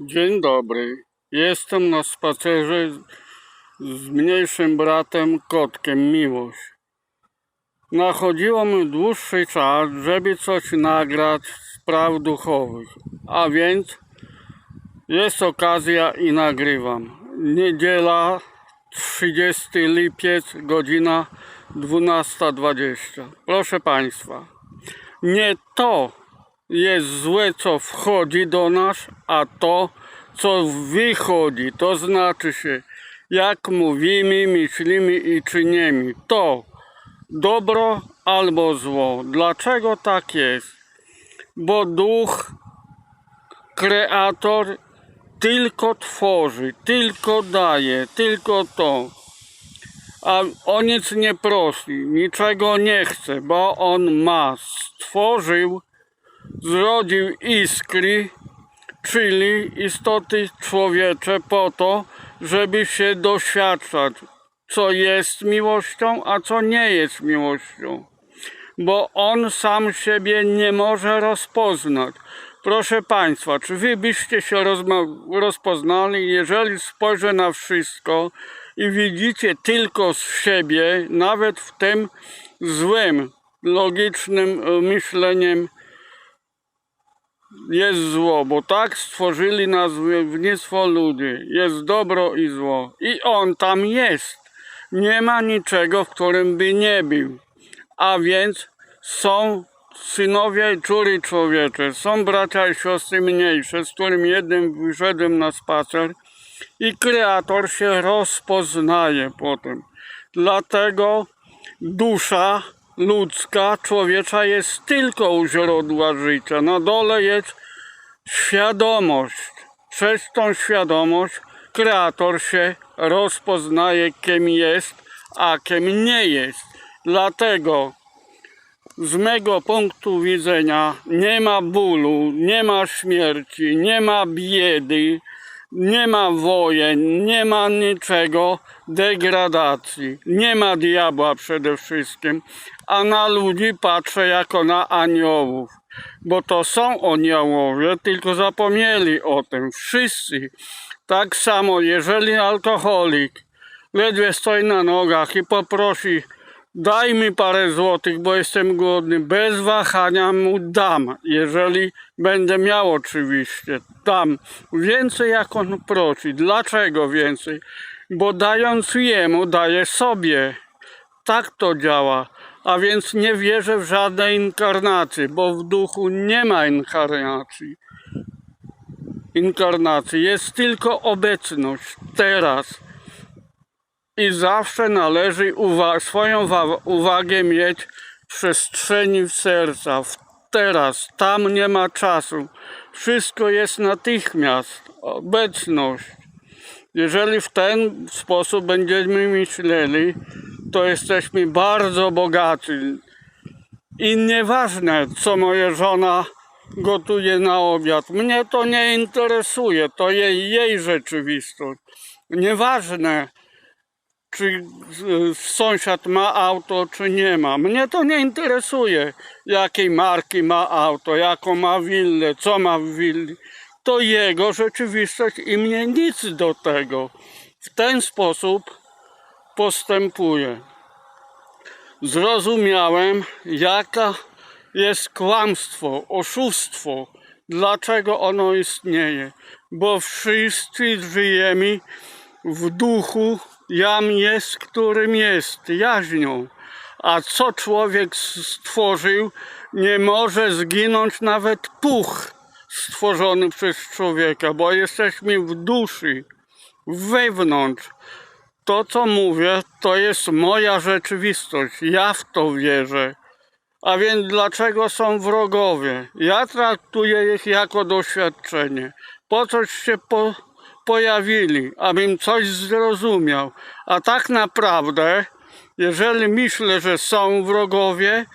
Dzień dobry. Jestem na spacerze z mniejszym bratem kotkiem Miłość. Nachodziło mi dłuższy czas, żeby coś nagrać z spraw duchowych, a więc jest okazja i nagrywam. Niedziela 30 lipiec, godzina 12.20. Proszę Państwa, nie to jest złe, co wchodzi do nas, a to, co wychodzi, to znaczy się, jak mówimy, myślimy i czynimy. To dobro albo zło. Dlaczego tak jest? Bo duch, kreator tylko tworzy, tylko daje, tylko to. A o nic nie prosi, niczego nie chce, bo on ma. Stworzył zrodził iskry, czyli istoty człowiecze po to, żeby się doświadczać, co jest miłością, a co nie jest miłością. Bo on sam siebie nie może rozpoznać. Proszę Państwa, czy Wy byście się rozpoznali, jeżeli spojrzę na wszystko i widzicie tylko z siebie, nawet w tym złym, logicznym e, myśleniem, jest zło, bo tak stworzyli nas wydawnictwo ludzi. Jest dobro i zło. I on tam jest. Nie ma niczego, w którym by nie był. A więc są synowie i córy człowiecze, są bracia i siostry mniejsze, z którym jednym wyszedłem na spacer i kreator się rozpoznaje potem. Dlatego dusza ludzka, człowiecza jest tylko u źródła życia. Na dole jest świadomość. Przez tą świadomość kreator się rozpoznaje, kim jest, a kim nie jest. Dlatego z mego punktu widzenia nie ma bólu, nie ma śmierci, nie ma biedy, nie ma wojen, nie ma niczego, degradacji, nie ma diabła przede wszystkim, a na ludzi patrzę jako na aniołów, bo to są aniołowie, tylko zapomnieli o tym, wszyscy. Tak samo, jeżeli alkoholik ledwie stoi na nogach i poprosi daj mi parę złotych, bo jestem głodny. Bez wahania mu dam, jeżeli będę miał oczywiście. Dam więcej jak on prosi. Dlaczego więcej? Bo dając jemu, daję sobie. Tak to działa. A więc nie wierzę w żadne inkarnacje, bo w duchu nie ma inkarnacji. Inkarnacji jest tylko obecność teraz i zawsze należy uwa- swoją wa- uwagę mieć w przestrzeni serca, w teraz, tam nie ma czasu. Wszystko jest natychmiast, obecność. Jeżeli w ten sposób będziemy myśleli, to jesteśmy bardzo bogaci. I nieważne, co moja żona gotuje na obiad. Mnie to nie interesuje, to jej, jej rzeczywistość. Nieważne, czy y, sąsiad ma auto, czy nie ma. Mnie to nie interesuje, jakiej marki ma auto, jaką ma willę, co ma w willi. To jego rzeczywistość i mnie nic do tego. W ten sposób postępuję. Zrozumiałem, jaka jest kłamstwo, oszustwo, dlaczego ono istnieje. Bo wszyscy żyjemy w duchu jam jest, którym jest, jaźnią. A co człowiek stworzył, nie może zginąć nawet puch stworzony przez człowieka, bo jesteśmy w duszy, wewnątrz. To, co mówię, to jest moja rzeczywistość. Ja w to wierzę. A więc dlaczego są wrogowie? Ja traktuję ich jako doświadczenie. Po coś się po, pojawili, abym coś zrozumiał. A tak naprawdę, jeżeli myślę, że są wrogowie,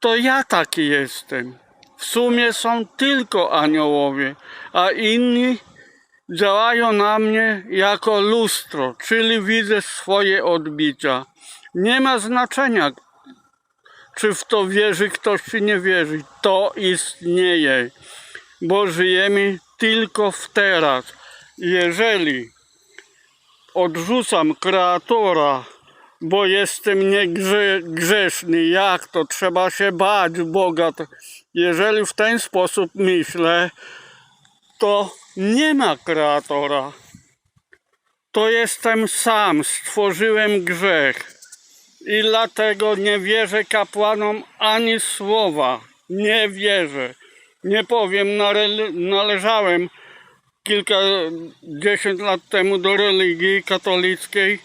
to ja taki jestem. W sumie są tylko aniołowie, a inni działają na mnie jako lustro, czyli widzę swoje odbicia. Nie ma znaczenia, czy w to wierzy ktoś, czy nie wierzy. To istnieje, bo żyjemy tylko w teraz. Jeżeli odrzucam kreatora, bo jestem niegrzeszny, jak to trzeba się bać Boga. Jeżeli w ten sposób myślę, to nie ma kreatora. To jestem sam, stworzyłem grzech. I dlatego nie wierzę kapłanom ani słowa. Nie wierzę. Nie powiem, nale- należałem kilkadziesiąt lat temu do religii katolickiej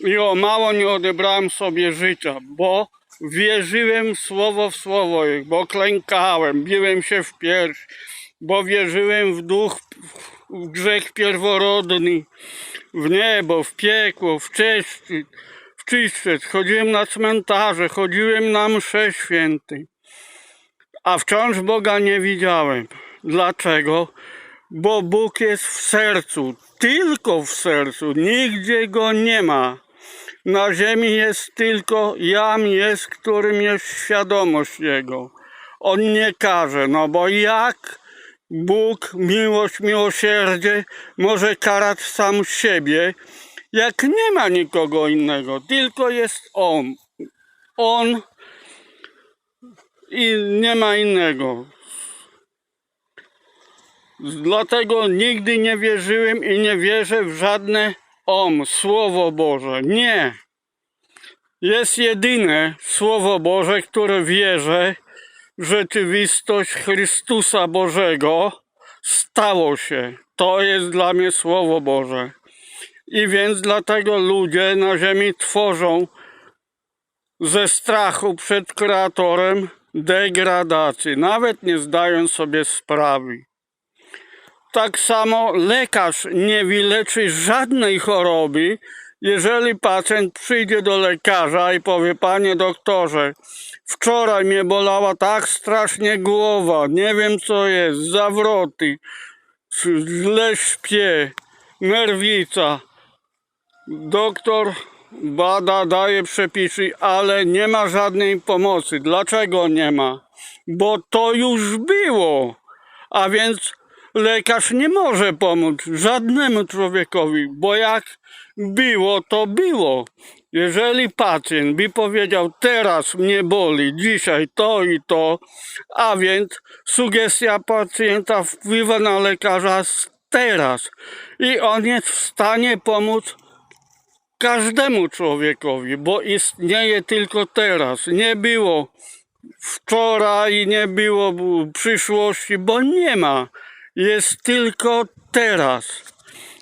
i o mało nie odebrałem sobie życia, bo wierzyłem słowo w słowo, ich, bo klękałem, biłem się w pierś, bo wierzyłem w duch, w grzech pierworodny, w niebo, w piekło, w cześć, w czyszczec. Chodziłem na cmentarze, chodziłem na msze świętej, a wciąż Boga nie widziałem. Dlaczego? Bo Bóg jest w sercu, tylko w sercu, nigdzie go nie ma. Na ziemi jest tylko jam jest, którym jest świadomość Jego. On nie każe, no bo jak Bóg, miłość, miłosierdzie może karać sam siebie, jak nie ma nikogo innego, tylko jest On. On i nie ma innego. Dlatego nigdy nie wierzyłem i nie wierzę w żadne OM, Słowo Boże. Nie. Jest jedyne Słowo Boże, które wierzę w rzeczywistość Chrystusa Bożego stało się. To jest dla mnie Słowo Boże. I więc dlatego ludzie na ziemi tworzą ze strachu przed Kreatorem degradację, nawet nie zdając sobie sprawy. Tak samo lekarz nie wyleczy żadnej choroby, jeżeli pacjent przyjdzie do lekarza i powie, panie doktorze, wczoraj mnie bolała tak strasznie głowa, nie wiem co jest, zawroty, źle śpię, nerwica. Doktor bada, daje przepisy, ale nie ma żadnej pomocy. Dlaczego nie ma? Bo to już było. A więc lekarz nie może pomóc żadnemu człowiekowi, bo jak było, to było. Jeżeli pacjent by powiedział, teraz mnie boli, dzisiaj to i to, a więc sugestia pacjenta wpływa na lekarza teraz i on jest w stanie pomóc każdemu człowiekowi, bo istnieje tylko teraz. Nie było wczoraj, nie było przyszłości, bo nie ma. Jest tylko teraz.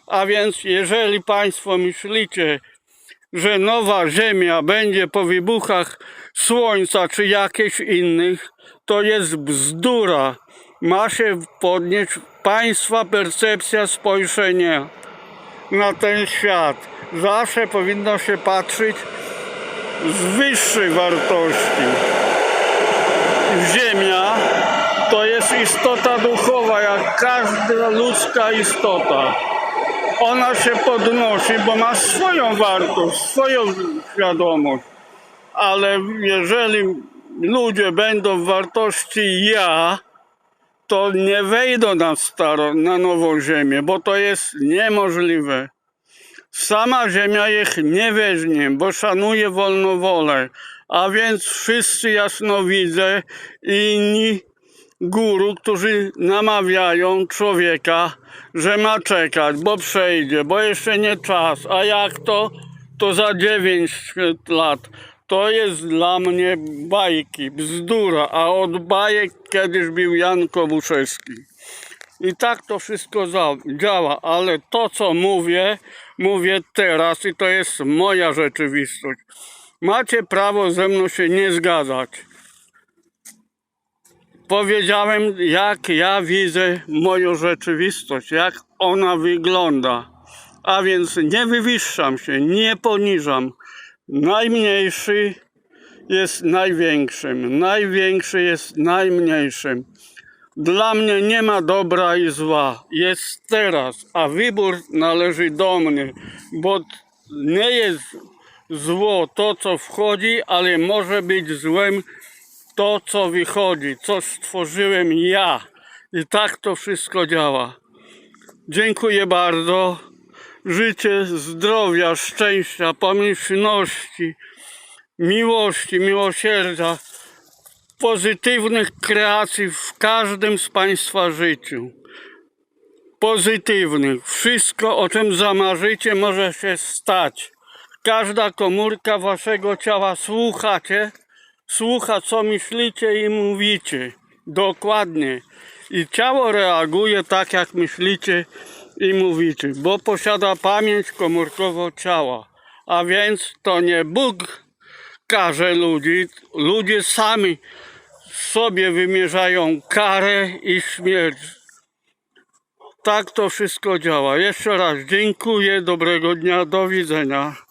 A więc jeżeli Państwo myślicie, że nowa Ziemia będzie po wybuchach Słońca czy jakichś innych, to jest bzdura. Ma się podnieść Państwa percepcja spojrzenia na ten świat. Zawsze powinno się patrzeć z wyższej wartości. Ziemia to jest istota każda ludzka istota. Ona się podnosi, bo ma swoją wartość, swoją świadomość. Ale jeżeli ludzie będą w wartości ja, to nie wejdą na staro, na nową ziemię, bo to jest niemożliwe. Sama ziemia ich nie weźmie, bo szanuje wolną wolę. A więc wszyscy jasnowidze i inni guru, którzy namawiają człowieka, że ma czekać, bo przejdzie, bo jeszcze nie czas. A jak to? To za 9 lat. To jest dla mnie bajki, bzdura, a od bajek kiedyś był Jan Kobuszewski. I tak to wszystko działa, ale to co mówię, mówię teraz i to jest moja rzeczywistość. Macie prawo ze mną się nie zgadzać. Powiedziałem, jak ja widzę moją rzeczywistość, jak ona wygląda. A więc nie wywyższam się, nie poniżam. Najmniejszy jest największym, największy jest najmniejszym. Dla mnie nie ma dobra i zła. Jest teraz, a wybór należy do mnie, bo nie jest zło to, co wchodzi, ale może być złem to, co wychodzi, co stworzyłem ja. I tak to wszystko działa. Dziękuję bardzo. Życie, zdrowia, szczęścia, pomyślności, miłości, miłosierdzia, pozytywnych kreacji w każdym z Państwa życiu. Pozytywnych. Wszystko, o czym zamarzycie, może się stać. Każda komórka Waszego ciała słuchacie, słucha, co myślicie i mówicie. Dokładnie. I ciało reaguje tak, jak myślicie i mówicie, bo posiada pamięć komórkowo ciała. A więc to nie Bóg karze ludzi, ludzie sami sobie wymierzają karę i śmierć. Tak to wszystko działa. Jeszcze raz dziękuję, dobrego dnia, do widzenia.